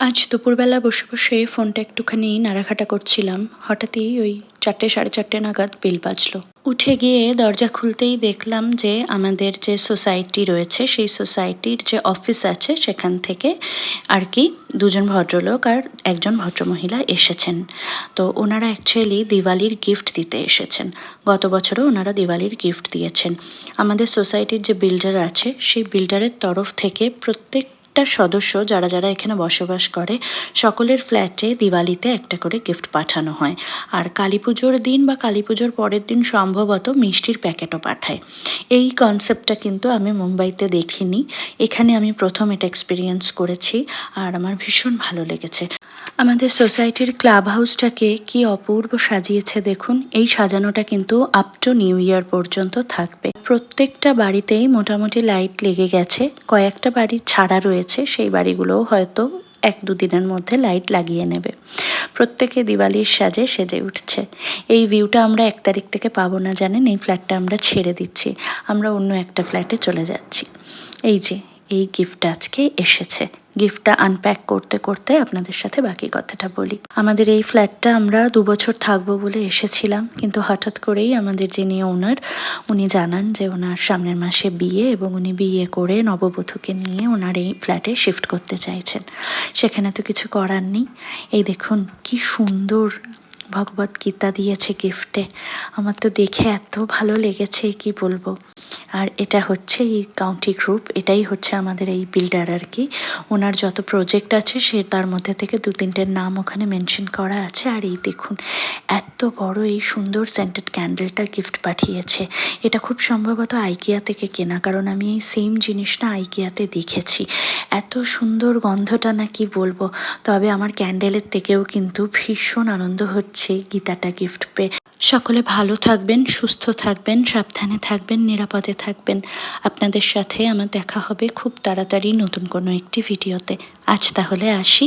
আজ দুপুরবেলা বসে বসে ফোনটা একটুখানি নাড়াঘাটা করছিলাম। হঠাৎই ওই চারটে, সাড়ে চারটে নাগাদ বেল বাজলো। উঠে গিয়ে দরজা খুলতেই দেখলাম যে আমাদের যে সোসাইটি রয়েছে, সেই সোসাইটির যে অফিস আছে, সেখান থেকে আর কি দুজন ভদ্রলোক আর একজন ভদ্রমহিলা এসেছেন। তো ওনারা অ্যাকচুয়ালি দিওয়ালির গিফট দিতে এসেছেন। গত বছরও ওনারা দিওয়ালির গিফট দিয়েছেন। আমাদের সোসাইটির যে বিল্ডার আছে, সেই বিল্ডারের তরফ থেকে প্রত্যেকটা সদস্য যারা যারা এখানে বসবাস করে, সকলের ফ্ল্যাটে দিওয়ালিতে একটা করে গিফট পাঠানো হয়। আর কালী পুজোর দিন বা কালী পুজোর পরের দিন সম্ভবত মিষ্টির প্যাকেটও পাঠায়। এই কনসেপ্টটা কিন্তু আমি মুম্বাইতে দেখিনি। এখানে আমি প্রথম এটা এক্সপিরিয়েন্স করেছি, আর আমার ভীষণ ভালো লেগেছে। আমাদের সোসাইটির ক্লাব হাউসটাকে কি অপূর্ব সাজিয়েছে দেখুন। এই সাজানোটা কিন্তু আপ টু নিউ ইয়ার পর্যন্ত থাকবে। প্রত্যেকটা বাড়িতেই মোটামুটি লাইট লেগে গেছে। কয়েকটা বাড়ি ছাড়া রয়েছে, সেই বাড়িগুলোও হয়তো এক দুদিনের মধ্যে লাইট লাগিয়ে নেবে। প্রত্যেকে দিওয়ালির সাজে সেজে উঠছে। এই ভিউটা আমরা এক তারিখ থেকে পাবো না জানেন, এই ফ্ল্যাটটা আমরা ছেড়ে দিচ্ছি। আমরা অন্য একটা ফ্ল্যাটে চলে যাচ্ছি। এই যে এই গিফট আজকে এসেছে। গিফটটা আনপ্যাক করতে করতে আপনাদের সাথে বাকি কথাটা বলি। আমাদের এই ফ্ল্যাটটা আমরা দু বছর থাকব বলে এসেছিলাম, কিন্তু হঠাৎ করেই আমাদের যিনি ওনার উনি জানান যে ওনার সামনের মাসে বিয়ে এবং উনি বিয়ে করে নববধূকে নিয়ে ওনার এই ফ্ল্যাটে শিফট করতে চাইছেন। সেখানে তো কিছু করার নেই। এই দেখুন, কি সুন্দর ভগবত গীতা দিয়েছে গিফটে আমার তো দেখে এত ভালো লেগেছে, কি বলব? আর এটা হচ্ছে এই কাউন্টি গ্রুপ এটাই হচ্ছে আমাদের এই বিল্ডার আর কি ওনার যত প্রজেক্ট আছে, সে তার মধ্যে থেকে দু তিনটের নাম ওখানে মেনশন করা আছে। আর এই দেখুন, এত বড় এই সুন্দর সেন্টেড ক্যান্ডেলটা গিফট পাঠিয়েছে। এটা খুব সম্ভবত আইকিয়া থেকে কেনা, কারণ আমি এই সেম জিনিসটা আইকিয়াতে দেখেছি। এত সুন্দর গন্ধটা না কি বলব, তবে আমার ক্যান্ডেলের থেকেও কিন্তু ভীষণ আনন্দ হচ্ছে গীতাটা গিফট পেয়ে। সকলে ভালো থাকবেন, সুস্থ থাকবেন, সাবধানে থাকবেন, নিরাপদে থাকবেন। আপনাদের সাথে আমার দেখা হবে খুব তাড়াতাড়ি নতুন কোনো একটি ভিডিওতে। আজ তাহলে আসি।